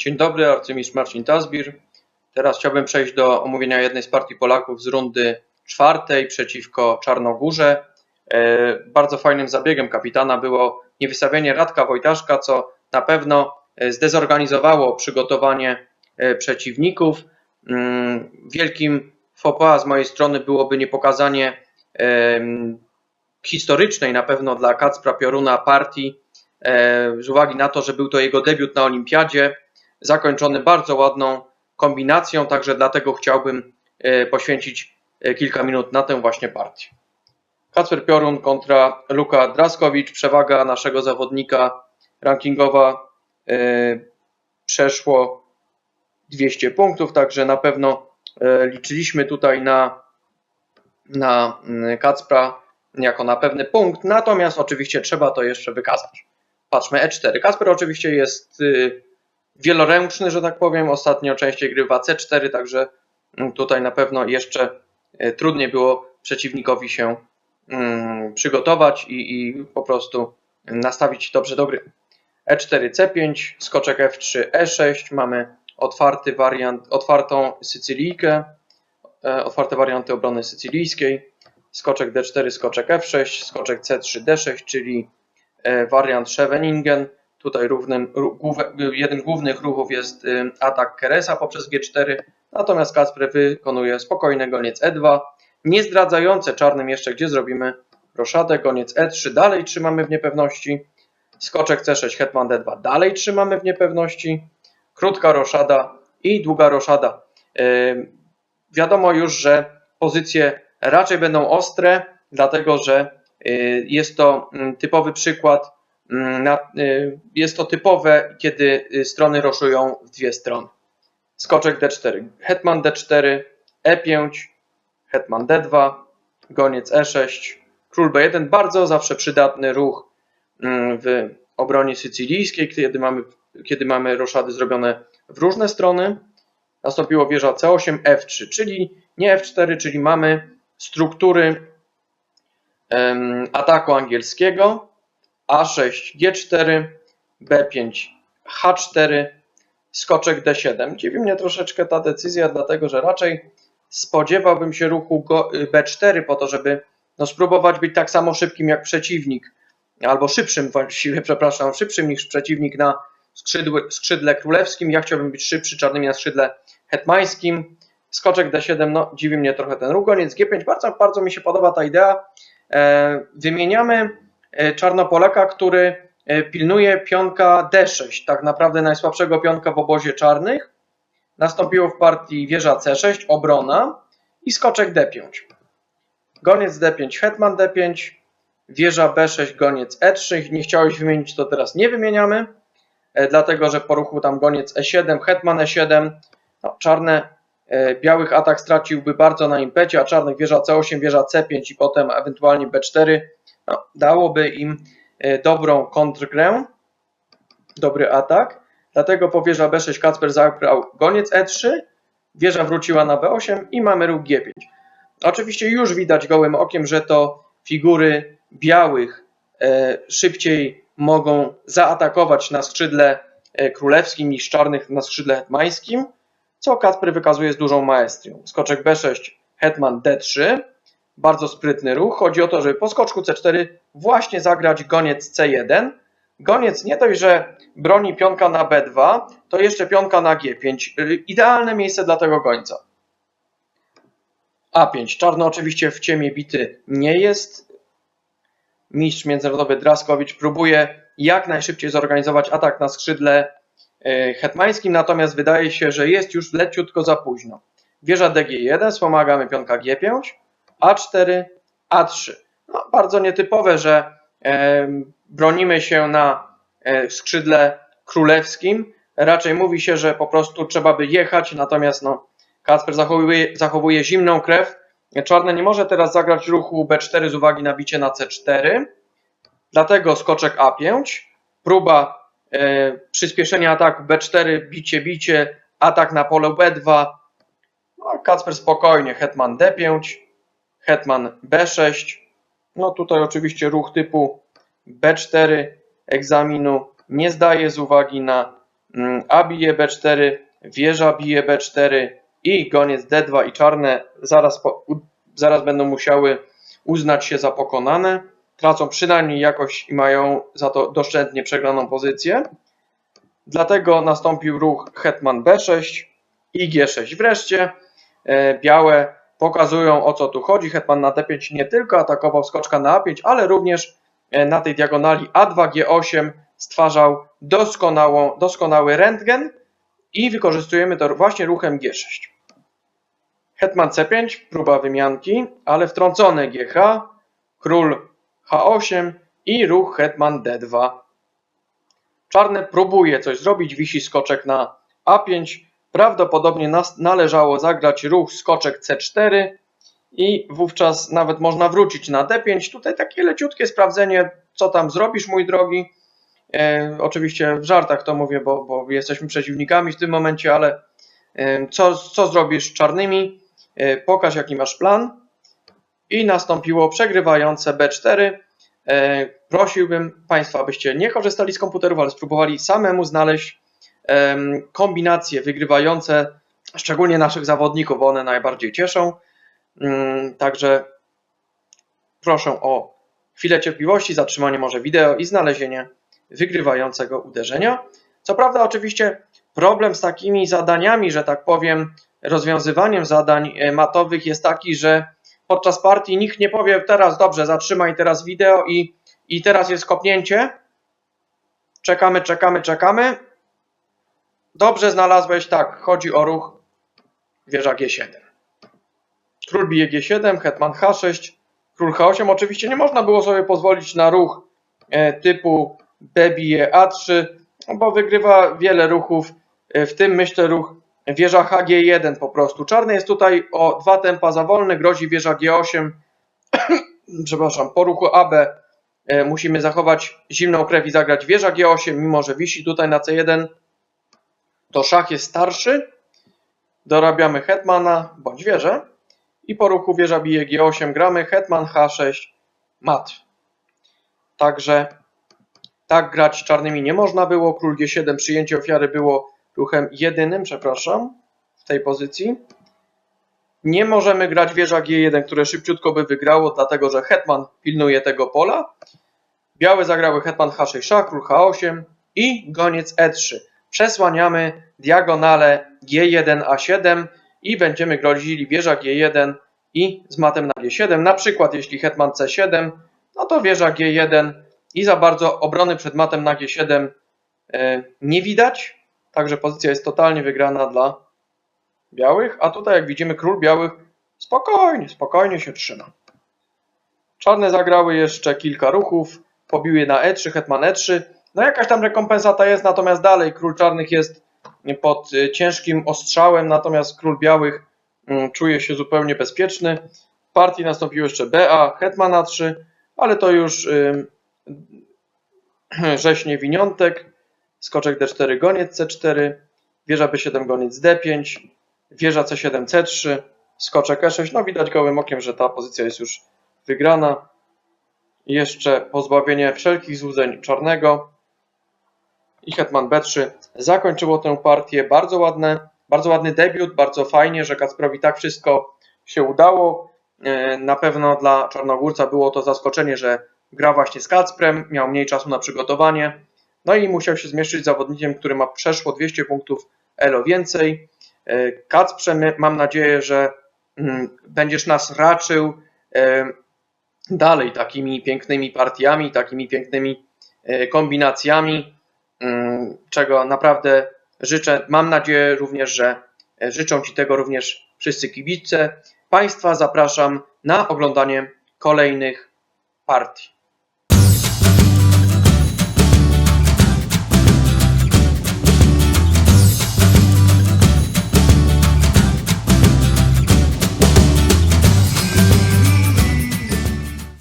Dzień dobry, arcymistrz Marcin Tazbir. Teraz chciałbym przejść do omówienia jednej z partii Polaków z rundy czwartej przeciwko Czarnogórze. E, Bardzo fajnym zabiegiem kapitana było niewystawienie Radka Wojtaszka, co na pewno e, zdezorganizowało przygotowanie e, przeciwników. Mm, Wielkim faux z mojej strony byłoby niepokazanie historycznej na pewno dla Kacpra Pioruna partii, z uwagi na to, że był to jego debiut na Olimpiadzie, zakończony bardzo ładną kombinacją, także dlatego chciałbym e, poświęcić e, kilka minut na tę właśnie partię. Kacper Piorun kontra Luka Draskowicz, przewaga naszego zawodnika rankingowa e, przeszło 200 punktów, także na pewno liczyliśmy tutaj na, na mm, Kacpra jako na pewny punkt, natomiast oczywiście trzeba to jeszcze wykazać. Patrzmy E4. Kasper oczywiście jest y, wieloręczny, że tak powiem. Ostatnio częściej grywa C4, także tutaj na pewno jeszcze y, trudniej było przeciwnikowi się mm, przygotować i, i po prostu nastawić dobrze do gry. E4, C5, skoczek F3, E6. Mamy otwarty wariant, otwartą Sycylijkę, e, otwarte warianty obrony sycylijskiej. Skoczek D4, skoczek F6, skoczek C3, D6, czyli e, wariant Scheveningen. Tutaj równym, jeden z głównych ruchów jest y, atak Keresa poprzez G4, natomiast Kacper wykonuje spokojny goniec E2, nie zdradzające czarnym jeszcze, gdzie zrobimy roszadę, goniec E3, dalej trzymamy w niepewności, skoczek C6, hetman D2, dalej trzymamy w niepewności, krótka roszada i długa roszada. Y, Wiadomo już, że pozycje raczej będą ostre, dlatego że y, jest to mm, typowy przykład, jest to typowe, kiedy y, strony roszują w dwie strony. Skoczek D4, hetman D4, E5, hetman D2, goniec E6, król B1, bardzo zawsze przydatny ruch mm, w obronie sycylijskiej, kiedy mamy, kiedy mamy roszady zrobione w różne strony. Nastąpiło wieża C8, F3, czyli nie F4, czyli mamy struktury ataku angielskiego A6, G4, B5, H4, skoczek D7. Dziwi mnie troszeczkę ta decyzja, dlatego że raczej spodziewałbym się ruchu go- B4 po to, żeby no, spróbować być tak samo szybkim jak przeciwnik, albo szybszym właściwie, przepraszam, szybszym niż przeciwnik na skrzydły, skrzydle królewskim. Ja chciałbym być szybszy czarnymi na skrzydle hetmańskim. Skoczek D7, no dziwi mnie trochę ten ruch. Goniec G5, bardzo, bardzo mi się podoba ta idea. E, wymieniamy Czarnopolaka, który e, pilnuje pionka D6, tak naprawdę najsłabszego pionka w obozie czarnych. Nastąpiło w partii wieża C6, obrona i skoczek D5. Goniec D5, hetman D5, wieża B6, goniec E3. Nie chciałeś wymienić, to teraz nie wymieniamy, e, dlatego że po ruchu tam goniec E7, hetman E7, no, czarne, e, białych atak straciłby bardzo na impecie, a czarnych wieża C8, wieża C5 i potem ewentualnie B4 no, dałoby im e, dobrą kontrgrę, dobry atak. Dlatego po wieża B6 Kacper zagrał goniec E3, wieża wróciła na B8 i mamy ruch G5. Oczywiście już widać gołym okiem, że to figury białych e, szybciej mogą zaatakować na skrzydle e, królewskim niż czarnych na skrzydle hetmańskim, co Kacper wykazuje z dużą maestrią. Skoczek B6, hetman D3, bardzo sprytny ruch. Chodzi o to, żeby po skoczku C4 właśnie zagrać goniec C1. Goniec nie dość, że broni pionka na B2, to jeszcze pionka na G5. Y, Idealne miejsce dla tego gońca. A5. Czarno oczywiście w ciemię bity nie jest. Mistrz międzynarodowy Draskowicz próbuje jak najszybciej zorganizować atak na skrzydle e, hetmańskim, natomiast wydaje się, że jest już leciutko za późno. Wieża DG1, wspomagamy pionka G5, A4, A3. No, bardzo nietypowe, że bronimy się na e, skrzydle królewskim. Raczej mówi się, że po prostu trzeba by jechać, natomiast no, Kacper zachowuje, zachowuje zimną krew. Czarne nie może teraz zagrać ruchu B4 z uwagi na bicie na C4. Dlatego skoczek A5. Próba e, przyspieszenia ataku B4, bicie, bicie, atak na pole B2. No, Kacper spokojnie, hetman D5, hetman B6. No tutaj oczywiście ruch typu B4 egzaminu nie zdaje z uwagi na mm, A bije B4, wieża bije B4 i goniec D2 i czarne zaraz, po, zaraz będą musiały uznać się za pokonane. Tracą przynajmniej jakość i mają za to doszczętnie przegraną pozycję. Dlatego nastąpił ruch hetman B6 i G6. Wreszcie e, białe pokazują o co tu chodzi. Hetman na D5 nie tylko atakował skoczka na A5, ale również e, na tej diagonali A2, G8 stwarzał doskonałą, doskonały rentgen i wykorzystujemy to właśnie ruchem G6. Hetman C5, próba wymianki, ale wtrącony GH, król H8 i ruch hetman D2. Czarne próbuje coś zrobić, wisi skoczek na A5. Prawdopodobnie należało zagrać ruch skoczek C4 i wówczas nawet można wrócić na D5. Tutaj takie leciutkie sprawdzenie, co tam zrobisz, mój drogi. E, oczywiście w żartach to mówię, bo, bo jesteśmy przeciwnikami w tym momencie, ale e, co, co zrobisz czarnymi? E, pokaż jaki masz plan. I nastąpiło przegrywające B4. E, prosiłbym Państwa, abyście nie korzystali z komputerów, ale spróbowali samemu znaleźć kombinacje wygrywające, szczególnie naszych zawodników, one najbardziej cieszą. Mm, Także proszę o chwilę cierpliwości, zatrzymanie może wideo i znalezienie wygrywającego uderzenia. Co prawda, oczywiście, problem z takimi zadaniami, że tak powiem, rozwiązywaniem zadań e, matowych jest taki, że podczas partii nikt nie powie teraz dobrze, zatrzymaj teraz wideo i, i teraz jest kopnięcie. Czekamy, czekamy, czekamy. Dobrze znalazłeś, tak, chodzi o ruch wieża G7. Król bije G7, hetman H6, król H8. Oczywiście nie można było sobie pozwolić na ruch e, typu B bije A3, no bo wygrywa wiele ruchów, e, w tym myślę ruch wieża HG1 po prostu. Czarny jest tutaj o dwa tempa za wolny, grozi wieża G8. Przepraszam, po ruchu AB e, musimy zachować zimną krew i zagrać wieża G8, mimo że wisi tutaj na C1. To szach jest starszy. Dorabiamy hetmana bądź wieżę. I po ruchu wieża bije G8 gramy hetman H6 mat. Także tak grać czarnymi nie można było. Król G7 przyjęcie ofiary było ruchem jedynym, przepraszam, w tej pozycji. Nie możemy grać wieża G1, które szybciutko by wygrało, dlatego że hetman pilnuje tego pola. Białe zagrały hetman H6 szach, król H8 i goniec E3. Przesłaniamy diagonale G1 A7 i będziemy grozili wieża G1 i z matem na G7. Na przykład jeśli hetman C7, no to wieża G1 i za bardzo obrony przed matem na G7 e, nie widać. Także pozycja jest totalnie wygrana dla białych, a tutaj jak widzimy król białych spokojnie, spokojnie się trzyma. Czarne zagrały jeszcze kilka ruchów, pobiły na E3, hetman E3. No jakaś tam rekompensata jest, natomiast dalej król czarnych jest pod y, ciężkim ostrzałem, natomiast król białych mm, czuje się zupełnie bezpieczny. W partii nastąpiło jeszcze BA, hetman A3, ale to już rzeźnie winiątek. Skoczek D4, goniec C4, wieża B7, goniec D5, wieża C7, C3, skoczek E6. No widać gołym okiem, że ta pozycja jest już wygrana. Jeszcze pozbawienie wszelkich złudzeń czarnego. I hetman B3 zakończyło tę partię. Bardzo ładne, bardzo ładny debiut, bardzo fajnie, że Kacprowi tak wszystko się udało. E, Na pewno dla Czarnogórca było to zaskoczenie, że gra właśnie z Kacprem, miał mniej czasu na przygotowanie. No i musiał się zmierzyć z zawodnikiem, który ma przeszło 200 punktów elo więcej. E, Kacprze, mam nadzieję, że mm, będziesz nas raczył e, dalej takimi pięknymi partiami, takimi pięknymi kombinacjami, czego naprawdę życzę. Mam nadzieję również, że e, życzą Ci tego również wszyscy kibice. Państwa zapraszam na oglądanie kolejnych partii.